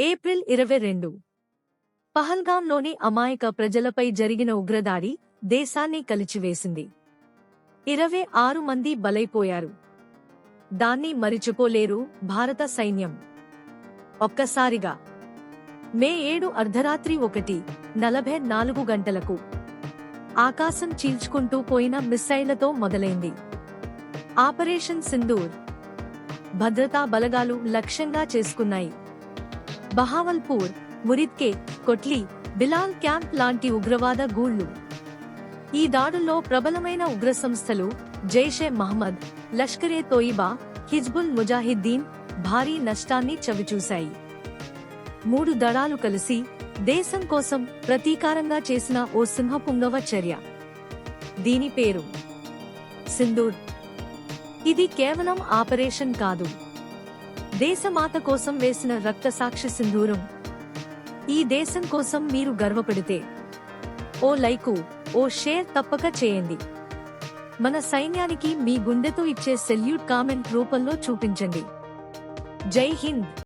April ఇరవై రెండు. పహల్గాంలోని అమాయక ప్రజలపై జరిగిన ఉగ్రదాడి దేశాన్ని కలిచివేసింది. ఇరవై ఆరు మంది బలైపోయారు. దాన్ని మరిచిపోలేరు భారత సైన్యం. ఒక్కసారిగా. మే ఏడు అర్ధరాత్రి ఒకటి నలభై నాలుగు గంటలకు. ఆకాశం చీల్చుకుంటూ పోయిన మిస్సైళ్ళతో మొదలైంది. ఆపరేషన్ సింధూర్. భద్రతా బలగాలు లక్ష్యంగా చేసుకున్నాయి. బహావల్పూర్ మురిద్కే కొట్లి బిలాల్ క్యాంప్ లాంటి ఉగ్రవాద గూళ్ళు ఈ దాడుల్లో ప్రబలమైన ఉగ్ర సంస్థలు జైషే మహమ్మద్ లష్కరే తోయిబా హిజ్బుల్ ముజాహిద్దీన్ భారీ నష్టాన్ని చవిచూశాయి. మూడు దళాలు కలిసి దేశం కోసం ప్రతీకారంగా చేసిన ఓ సింహపుంగవ చర్య. దీని పేరు సింధూర్. ఇది కేవలం ఆపరేషన్ కాదు. దేశమాత కోసం వేసిన రక్తసాక్షి సింధూరం. ఈ దేశం కోసం మీరు గర్వపడితే. ఓ లైకు ఓ షేర్ తప్పక చేయండి. మన సైన్యానికి మీ గుండెతో ఇచ్చే సెల్యూట్ కామెంట్ రూపంలో చూపించండి. జై హింద్!